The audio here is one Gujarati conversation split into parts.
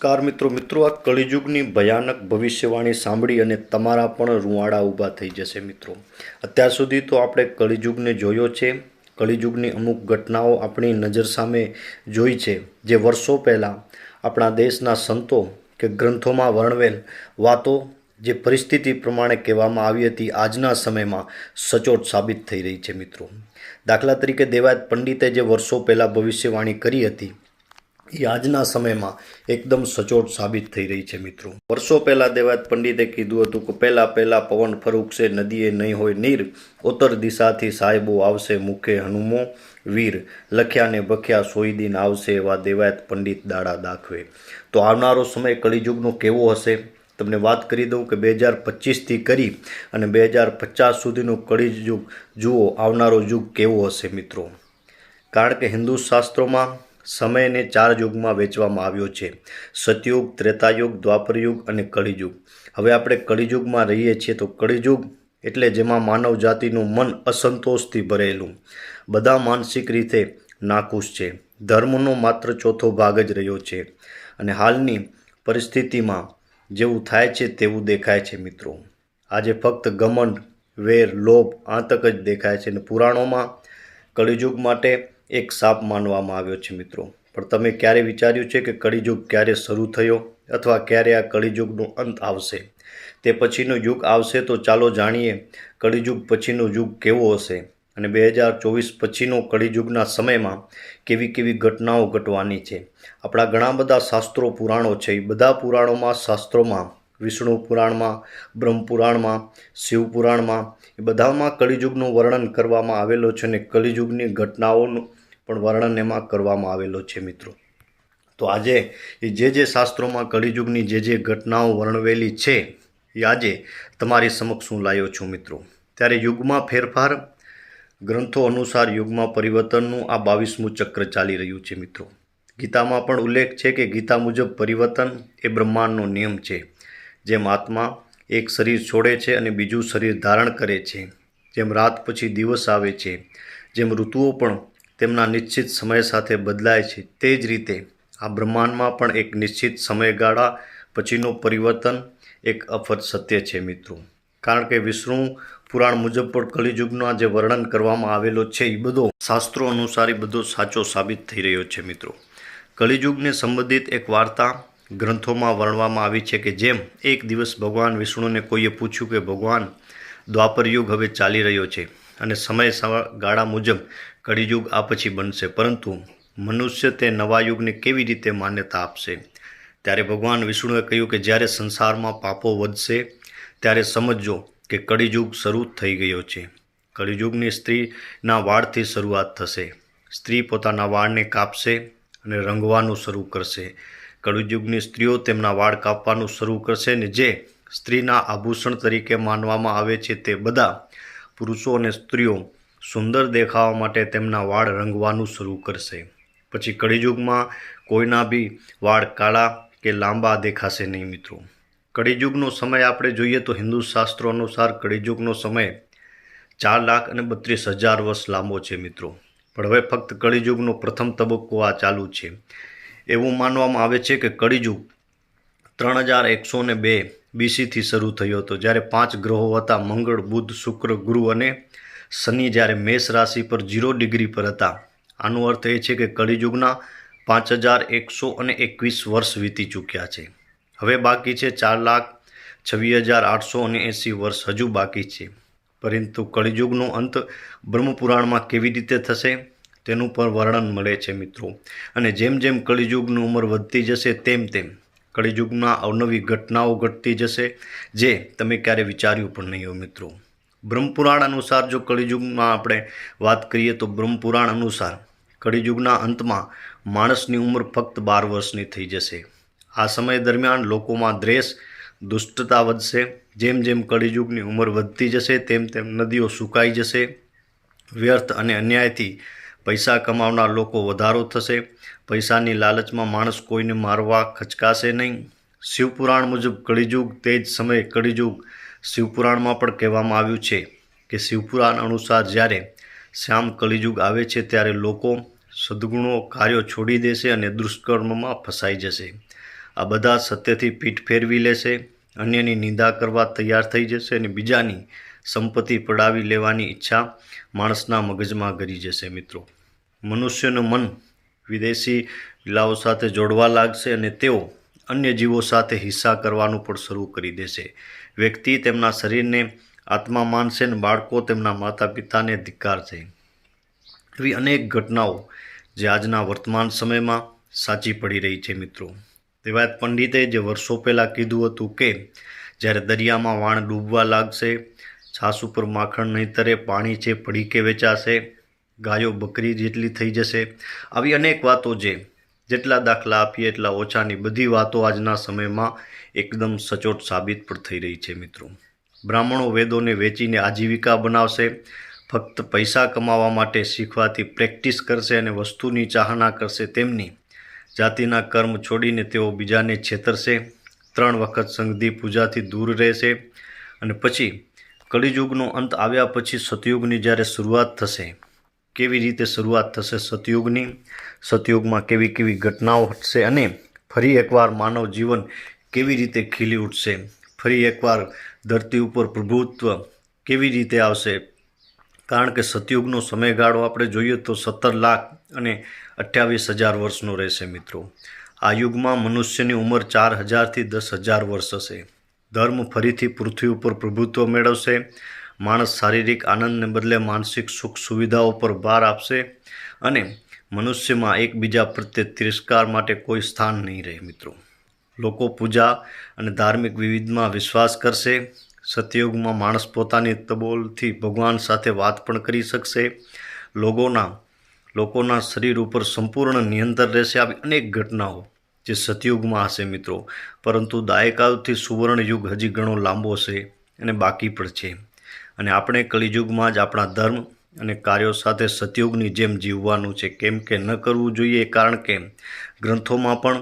નમસ્કાર મિત્રો મિત્રો, આ કળિયુગની ભયાનક ભવિષ્યવાણી સાંભળી અને તમારા પણ રૂંવાડા ઊભા થઈ જશે મિત્રો. અત્યાર સુધી તો આપણે કળિયુગને જોયો છે. કળિયુગની અમુક ઘટનાઓ આપણી નજર સામે જોઈ છે. જે વર્ષો પહેલાં આપણા દેશના સંતો કે ગ્રંથોમાં વર્ણવેલ વાતો જે પરિસ્થિતિ પ્રમાણે કહેવામાં આવી હતી, આજના સમયમાં સચોટ સાબિત થઈ રહી છે મિત્રો. દાખલા તરીકે દેવાયત પંડિતે જે વર્ષો પહેલાં ભવિષ્યવાણી કરી હતી એ આજના સમયમાં એકદમ સચોટ સાબિત થઈ રહી છે મિત્રો. વર્ષો પહેલાં દેવાયત પંડિતે કીધું હતું કે પહેલાં પહેલાં પવન ફરૂકશે નદીએ નહીં હોય નીર, ઉત્તર દિશાથી સાહેબો આવશે મુખે હનુમો, વીર લખ્યાને બખ્યા સોઈ દિન આવશે એવા દેવાયત પંડિત દાડા દાખવે. તો આવનારો સમય કળિયુગનો કેવો હશે? તમને વાત કરી દઉં કે બે હજાર પચીસથી કરી અને બે હજાર પચાસ સુધીનું કળીયુગ જુઓ, આવનારો યુગ કેવો હશે મિત્રો? કારણ કે હિન્દુ શાસ્ત્રોમાં સમયને ચાર યુગમાં વહેંચવામાં આવ્યો છે. સતયુગ, ત્રેતાયુગ, દ્વાપરયુગ અને કળિયુગ. હવે આપણે કળિયુગમાં રહીએ છીએ તો કળિયુગ એટલે જેમાં માનવ જાતિનું મન અસંતોષથી ભરેલું. બધા માનસિક રીતે નાખુશ છે. ધર્મનો માત્ર ચોથો ભાગ જ રહ્યો છે. અને હાલની પરિસ્થિતિમાં જેવું થાય છે તેવું દેખાય છે મિત્રો. આજે ફક્ત ગમંડ વેર, લોભ, આતંક જ દેખાય છે. અને પુરાણોમાં કળિયુગ માટે એક સાપ માનવામાં આવ્યો છે, મિત્રો. પણ તમે ક્યારે વિચાર્યું છે કે કળીયુગ ક્યારે શરૂ થયો અથવા ક્યારે આ કળીયુગનો અંત આવશે? તે પછીનો યુગ આવશે તો ચાલો જાણીએ કળીયુગ પછીનો યુગ કેવો હશે અને બે હજાર ચોવીસ પછીનો કળિયુગના સમયમાં કેવી કેવી ઘટનાઓ ઘટવાની છે. આપણા ઘણા બધા શાસ્ત્રો પુરાણો છે. એ બધા પુરાણોમાં શાસ્ત્રોમાં વિષ્ણુ પુરાણમાં બ્રહ્મપુરાણમાં શિવપુરાણમાં એ બધામાં કળિયુગનું વર્ણન કરવામાં આવેલો છે અને કળિયુગની ઘટનાઓનું પણ વર્ણન એમાં કરવામાં આવેલો છે મિત્રો. તો આજે એ જે જે શાસ્ત્રોમાં કળિયુગની જે જે ઘટનાઓ વર્ણવેલી છે, એ આજે તમારી સમક્ષ હું લાવ્યો છું મિત્રો. ત્યારે યુગમાં ફેરફાર, ગ્રંથો અનુસાર યુગમાં પરિવર્તનનું આ બાવીસમું ચક્ર ચાલી રહ્યું છે મિત્રો. ગીતામાં પણ ઉલ્લેખ છે કે ગીતા મુજબ પરિવર્તન એ બ્રહ્માંડનો નિયમ છે. જેમ આત્મા એક શરીર છોડે છે અને બીજું શરીર ધારણ કરે છે. જેમ રાત પછી દિવસ આવે છે, જેમ ઋતુઓ પણ તેમના નિશ્ચિત સમય સાથે બદલાય છે, તે જ રીતે આ બ્રહ્માંડમાં પણ એક નિશ્ચિત સમયગાળા પછીનું પરિવર્તન એક અફત સત્ય છે મિત્રો. કારણ કે વિષ્ણુ પુરાણ મુજબ પણ કલિયુગના જે વર્ણન કરવામાં આવેલો છે એ બધો શાસ્ત્રો અનુસાર એ બધો સાચો સાબિત થઈ રહ્યો છે મિત્રો. કલિયુગને સંબંધિત એક વાર્તા ગ્રંથોમાં વર્ણવામાં આવી છે કે જેમ એક દિવસ ભગવાન વિષ્ણુને કોઈએ પૂછ્યું કે, ભગવાન દ્વાપર યુગ હવે ચાલી રહ્યો છે અને સમય ગાળા મુજબ કળિયુગ આ પછી બનશે. પરંતુ મનુષ્ય તે નવા યુગને કેવી રીતે માન્યતા આપશે? ત્યારે ભગવાન વિષ્ણુએ કહ્યું કે, જ્યારે સંસારમાં પાપો વધશે, ત્યારે સમજજો કે કળિયુગ શરૂ થઈ ગયો છે. કળિયુગની સ્ત્રીના વાળથી શરૂઆત થશે. સ્ત્રી પોતાના વાળને કાપશે અને રંગવાનું શરૂ કરશે. કળિયુગની સ્ત્રીઓ તેમના વાળ કાપવાનું શરૂ કરશે ને જે સ્ત્રીના આભૂષણ તરીકે માનવામાં આવે છે તે બધા પુરુષો અને સ્ત્રીઓ સુંદર દેખાવા માટે તેમના વાળ રંગવાનું શરૂ કરશે. પછી કળીયુગમાં કોઈના બી વાળ કાળા કે લાંબા દેખાશે નહીં મિત્રો. કળીયુગનો સમય આપણે જોઈએ તો હિન્દુ શાસ્ત્રો અનુસાર કળીયુગનો સમય ચાર લાખ અને બત્રીસ હજાર વર્ષ લાંબો છે મિત્રો. પણ હવે ફક્ત કળીયુગનો પ્રથમ તબક્કો આ ચાલુ છે. એવું માનવામાં આવે છે કે કળિયુગ ત્રણ હજાર એકસો ને બે બીસીથી શરૂ થયો હતો. જ્યારે પાંચ ગ્રહો હતા, મંગળ, બુધ, શુક્ર, ગુરુ અને શનિ, જ્યારે મેષ રાશિ પર જીરો ડિગ્રી પર હતા. આનો અર્થ એ છે કે કળીયુગના પાંચ હજાર એકસો અને એકવીસ વર્ષ વીતી ચૂક્યા છે. હવે બાકી છે ચાર લાખ છવ્વીસ હજાર આઠસો અને એંસી વર્ષ હજુ બાકી છે. પરંતુ કળિયુગનો અંત બ્રહ્મપુરાણમાં કેવી રીતે થશે? તેનું પણ વર્ણન મળે છે મિત્રો. અને જેમ જેમ કળિયુગની ઉંમર વધતી જશે, તેમ તેમ કળિયુગમાં અવનવી ઘટનાઓ ઘટતી જશે, જે તમે ક્યારે વિચાર્યું પણ નહીં હોય મિત્રો. બ્રહ્મપુરાણ અનુસાર જો કળિયુગમાં આપણે વાત કરીએ તો બ્રહ્મપુરાણ અનુસાર કળિયુગના અંતમાં માણસની ઉંમર ફક્ત બાર વર્ષની થઈ જશે. આ સમય દરમિયાન લોકોમાં દ્રેસ દુષ્ટતા વધશે. જેમ જેમ કળિયુગની ઉંમર વધતી જશે, તેમ તેમ નદીઓ સુકાઈ જશે. વ્યર્થ અને અન્યાયથી પૈસા કમાવનાર લોકો વધારો થશે. પૈસાની લાલચમાં માણસ કોઈને મારવા ખચકાશે નહીં. શિવપુરાણ મુજબ કળિયુગ તે જ સમયે કળિયુગ શિવપુરાણમાં પણ કહેવામાં આવ્યું છે કે શિવપુરાણ અનુસાર જ્યારે શ્યામ કળિયુગ આવે છે ત્યારે લોકો સદગુણો કાર્યો છોડી દેશે અને દુષ્કર્મમાં ફસાઈ જશે. આ બધા સત્યથી પીઠ ફેરવી લેશે. અન્યની નિંદા કરવા તૈયાર થઈ જશે અને બીજાની સંપત્તિ પડાવી લેવાની ઈચ્છા માણસના મગજમાં ગરી જશે મિત્રો. મનુષ્યનું મન વિદેશી વિલાઓ સાથે જોડવા લાગશે અને તેઓ અન્ય જીવો સાથે હિસ્સા કરવાનું પણ શરૂ કરી દેશે. વ્યક્તિ તેમના શરીરને આત્મા માનશે અને બાળકો તેમના માતા પિતાને ધિક્કારશે એવી અનેક ઘટનાઓ જે આજના વર્તમાન સમયમાં સાચી પડી રહી છે મિત્રો. દેવાયત પંડિતે જે વર્ષો પહેલાં કીધું હતું કે જ્યારે દરિયામાં વાણ ડૂબવા લાગશે છાસ ઉપર માખણ નહીં તરે, પાણી છે પડીકે વેચાશે. ગાયો, બકરી જેટલી થઈ જશે. આવી અનેક વાતો જે જેટલા દાખલા આપીએ એટલા ઓછાની બધી વાતો આજના સમયમાં એકદમ સચોટ સાબિત પણ થઈ રહી છે મિત્રો. બ્રાહ્મણો વેદોને વેચીને આજીવિકા બનાવશે, ફક્ત પૈસા કમાવા માટે શીખવાથી પ્રેક્ટિસ કરશે અને વસ્તુની ચાહના કરશે તેમની. જાતિના કર્મ છોડીને તેઓ બીજાને છેતરશે. ત્રણ વખત સંગધી પૂજાથી દૂર રહેશે અને પછી કળિયુગનો અંત આવ્યા પછી સતયુગની જ્યારે શરૂઆત થશે, કેવી રીતે શરૂઆત થશે સતયુગની? સતયુગમાં કેવી કેવી ઘટનાઓ હટશે અને ફરી એકવાર માનવ જીવન કેવી રીતે ખીલી ઉઠશે? ફરી એકવાર ધરતી ઉપર પ્રભુત્વ કેવી રીતે આવશે? કારણ કે સતયુગનો સમયગાળો આપણે જોઈએ તો સત્તર લાખ અને અઠ્યાવીસ હજાર વર્ષનો રહેશે મિત્રો. આ યુગમાં મનુષ્યની ઉંમર ચાર હજારથી દસ હજાર વર્ષ હશે. ધર્મ ફરીથી પૃથ્વી ઉપર પ્રભુત્વ મેળવશે. માણસ શારીરિક આનંદને બદલે માનસિક સુખ સુવિધાઓ પર ભાર આપશે અને મનુષ્યમાં એકબીજા પ્રત્યે તિરસ્કાર માટે કોઈ સ્થાન નહીં રહે મિત્રો. લોકો પૂજા અને ધાર્મિક વિવિધમાં વિશ્વાસ કરશે. સતયુગમાં માણસ પોતાની તબોલથી ભગવાન સાથે વાત પણ કરી શકશે. લોકોના લોકોના શરીર ઉપર સંપૂર્ણ નિયંત્રણ રહેશે. આવી અનેક ઘટનાઓ જે સતયુગમાં હશે મિત્રો. પરંતુ દાયકાઓથી સુવર્ણ યુગ હજી ઘણો લાંબો છે અને બાકી પણ છે. અને આપણે કલિયુગમાં જ આપણા ધર્મ અને કાર્યો સાથે સતયુગની જેમ જીવવાનું છે. કેમ કે ન કરવું જોઈએ કારણ કે ગ્રંથોમાં પણ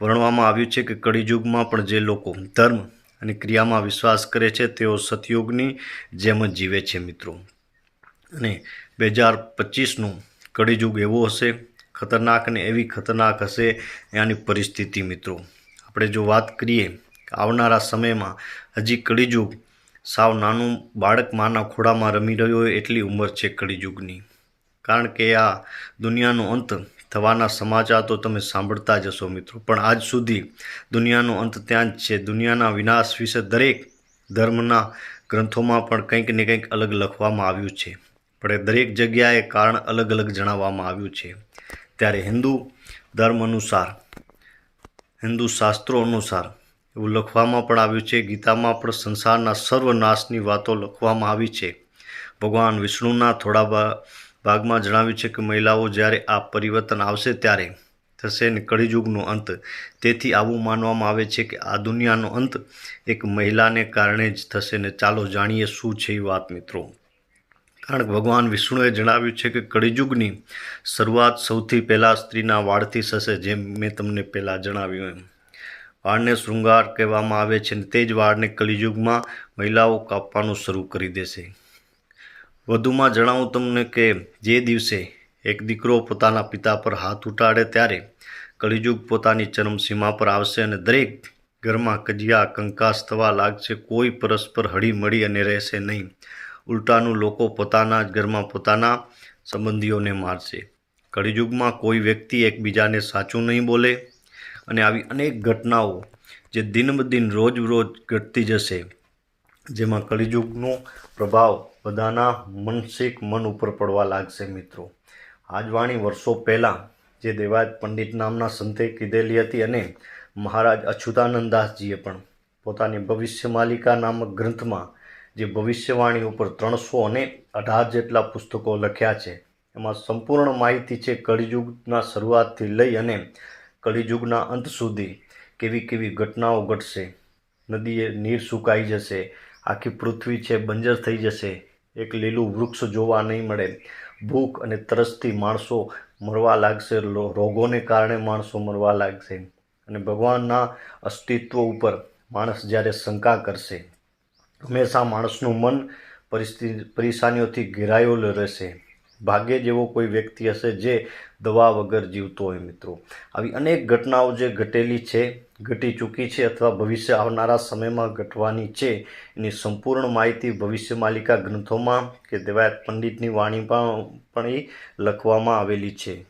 વર્ણવામાં આવ્યું છે કે કળિયુગમાં પણ જે લોકો ધર્મ અને ક્રિયામાં વિશ્વાસ કરે છે, તેઓ સતયુગની જેમ જ જીવે છે મિત્રો. અને બે હજાર પચીસનું કળિયુગ એવો હશે ખતરનાક ને એવી ખતરનાક હશે એની પરિસ્થિતિ મિત્રો. આપણે જો વાત કરીએ આવનારા સમયમાં હજી કળિયુગ સાવ નાનું બાળક માના ખોળામાં રમી રહ્યો હોય એટલી ઉંમર છે કળિયુગની કારણ કે આ દુનિયાનો અંત થવાના સમાચાર તો તમે સાંભળતા જ હશો મિત્રો. પણ આજ સુધી દુનિયાનો અંત ત્યાં જ છે. દુનિયાના વિનાશ વિશે દરેક ધર્મના ગ્રંથોમાં પણ કંઈક ને કંઈક અલગ લખવામાં આવ્યું છે. પણ દરેક જગ્યાએ કારણ અલગ અલગ જણાવવામાં આવ્યું છે. ત્યારે હિન્દુ ધર્મ અનુસાર, હિન્દુ શાસ્ત્રો અનુસાર એવું લખવામાં પણ આવ્યું છે, ગીતામાં પણ સંસારના સર્વનાશની વાતો લખવામાં આવી છે. ભગવાન વિષ્ણુના થોડા ભાગમાં જણાવ્યું છે કે મહિલાઓ જ્યારે આ પરિવર્તન આવશે ત્યારે થશે ને કળિયુગનો અંત. તેથી આવું માનવામાં આવે છે કે આ દુનિયાનો અંત એક મહિલાને કારણે જ થશે ને ચાલો જાણીએ શું છે એ વાત મિત્રો. કારણ કે ભગવાન વિષ્ણુએ જણાવ્યું છે કે કળિયુગની શરૂઆત સૌથી પહેલાં સ્ત્રીના વાળથી થશે જેમ મેં તમને પહેલાં જણાવ્યું એમ. વાળને શૃંગાર કહેવામાં આવે છે અને તે જ વાળને કલિયુગમાં મહિલાઓ કાપવાનું શરૂ કરી દેશે. વધુમાં જણાવું તમને કે જે દિવસે એક દીકરો પોતાના પિતા પર હાથ ઉઠાડે ત્યારે કલિયુગ પોતાની ચરમસીમા પર આવશે અને દરેક ઘરમાં કજિયા, કંકાસ થવા લાગશે. કોઈ પરસ્પર હળી મળી અને રહેશે નહીં. ઉલટાનું લોકો પોતાના જ ઘરમાં પોતાના સંબંધીઓને મારશે. કળિયુગમાં કોઈ વ્યક્તિ એકબીજાને સાચું નહીં બોલે અને આવી અનેક ઘટનાઓ જે દિન દિન રોજ રોજ ઘટતી જશે, જેમાં કળિયુગનો પ્રભાવ બધાના મનસિક મન ઉપર પડવા લાગશે મિત્રો. આજવાણી વર્ષો પહેલાં જે દેવાજ પંડિત નામના સંતે કીધેલી હતી અને મહારાજ અચ્યુતાનંદાસજીએ પણ પોતાની ભવિષ્ય માલિકા નામક ગ્રંથમાં જે ભવિષ્યવાણી ઉપર ત્રણસો અને અઢાર જેટલા પુસ્તકો લખ્યા છે. એમાં સંપૂર્ણ માહિતી છે કળિયુગના શરૂઆતથી લઈ અને કળિયુગના અંત સુધી કેવી કેવી ઘટનાઓ ઘટશે. નદીએ નીર સુકાઈ જશે, આખી પૃથ્વી છે બંજર થઈ જશે, એક લીલું વૃક્ષ જોવા નહીં મળે, ભૂખ અને તરસથી માણસો મરવા લાગશે રોગોને કારણે માણસો મરવા લાગશે. અને ભગવાનના અસ્તિત્વ ઉપર માણસ જ્યારે શંકા કરશે હંમેશા માણસનું મન પરિસ્થિતિ પરેશાનીઓથી ઘેરાયેલું રહેશે. ભાગ્યે જેવો કોઈ વ્યક્તિ હશે જે દવા વગર જીવતો હોય મિત્રો. આવી અનેક ઘટનાઓ જે ઘટેલી છે, ઘટી ચૂકી છે અથવા ભવિષ્ય આવનારા સમયમાં ઘટવાની છે, એની સંપૂર્ણ માહિતી ભવિષ્ય માલિકા ગ્રંથોમાં કે દેવાયત પંડિતની વાણીમાં પણ એ લખવામાં આવેલી છે.